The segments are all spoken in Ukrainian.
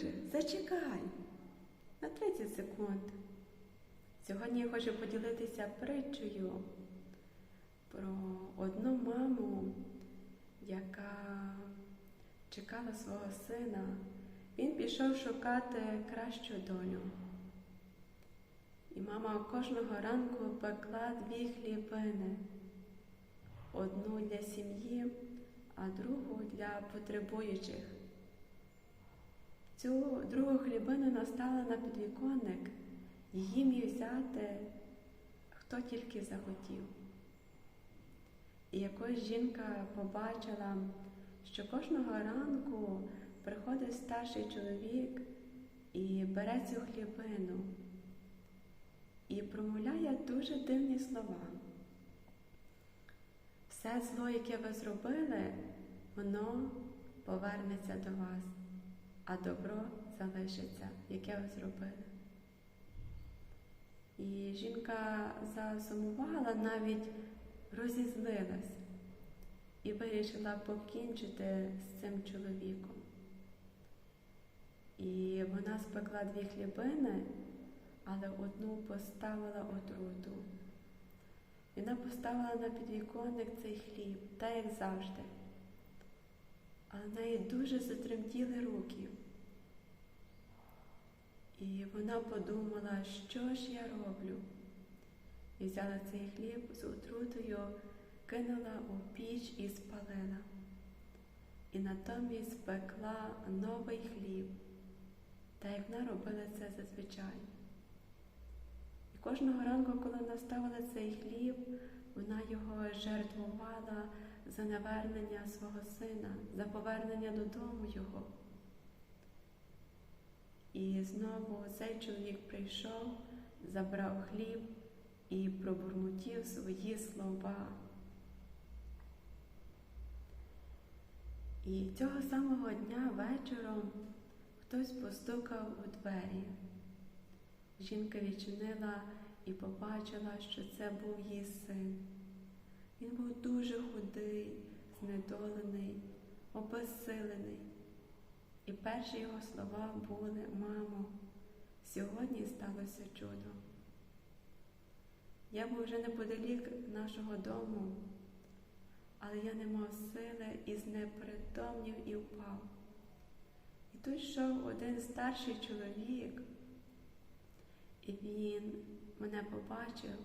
друже, зачекай на 30 секунд. Сьогодні я хочу поділитися притчею про одну маму, яка чекала свого сина. Він пішов шукати кращу долю. І мама кожного ранку пекла дві хлібини, одну для сім'ї, а другу для потребуючих. Цю другу хлібину настала на підвіконник, її міг взяти хто тільки захотів. І якось жінка побачила, що кожного ранку приходить старший чоловік і бере цю хлібину і промовляє дуже дивні слова. Все зло, яке ви зробили, воно повернеться до вас, а добро залишиться, яке ви зробили. І жінка засумувала, навіть розізлилась і вирішила покінчити з цим чоловіком. І вона спекла дві хлібини, але одну поставила отруту. Вона поставила на підвіконник цей хліб, так як завжди. Але в неї дуже затремтіли руки. І вона подумала, що ж я роблю. І взяла цей хліб з отрутою, кинула у піч і спалила. І натомість спекла новий хліб, так як вона робила це зазвичай. І кожного ранку, коли вона ставила цей хліб, вона його жертвувала за навернення свого сина, за повернення додому його. І знову цей чоловік прийшов, забрав хліб і пробурмотів свої слова. І цього самого дня вечором хтось постукав у двері. Жінка відчинила і побачила, що це був її син. Він був дуже худий, знедолений, обезсилений. І перші його слова були Мамо, сьогодні сталося чудо. Я був вже неподалік нашого дому, але я не мав сили і знепритомнів і впав. І тут йшов один старший чоловік, і він мене побачив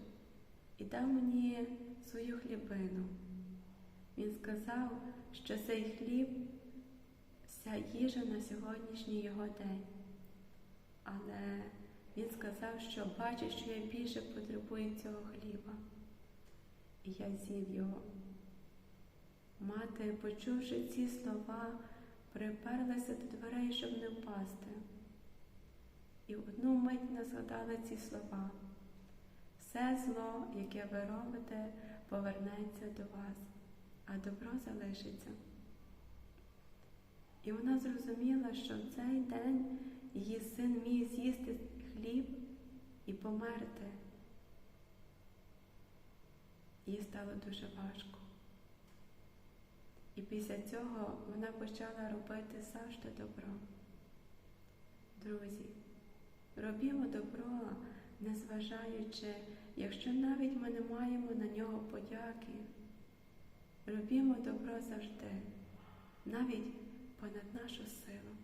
і дав мені свою хлібину. Він сказав, що цей хліб вся їжа на сьогоднішній його день. Але він сказав, що бачить, що я більше потребую цього хліба. І я з'їв його. Мати, почувши ці слова, приперлася до дверей, щоб не впасти. І в одну мить не згадала ці слова. Все зло, яке ви робите, повернеться до вас, а добро залишиться. І вона зрозуміла, що в цей день її син міг з'їсти хліб і померти. Їй стало дуже важко. І після цього вона почала робити завжди добро. Друзі, робімо добро, незважаючи, якщо навіть ми не маємо на нього подяки. Робімо добро завжди, навіть понад нашу силу.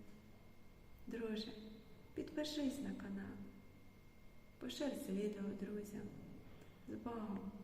Друже, підпишись на канал, пошир це відео друзям. З Богом!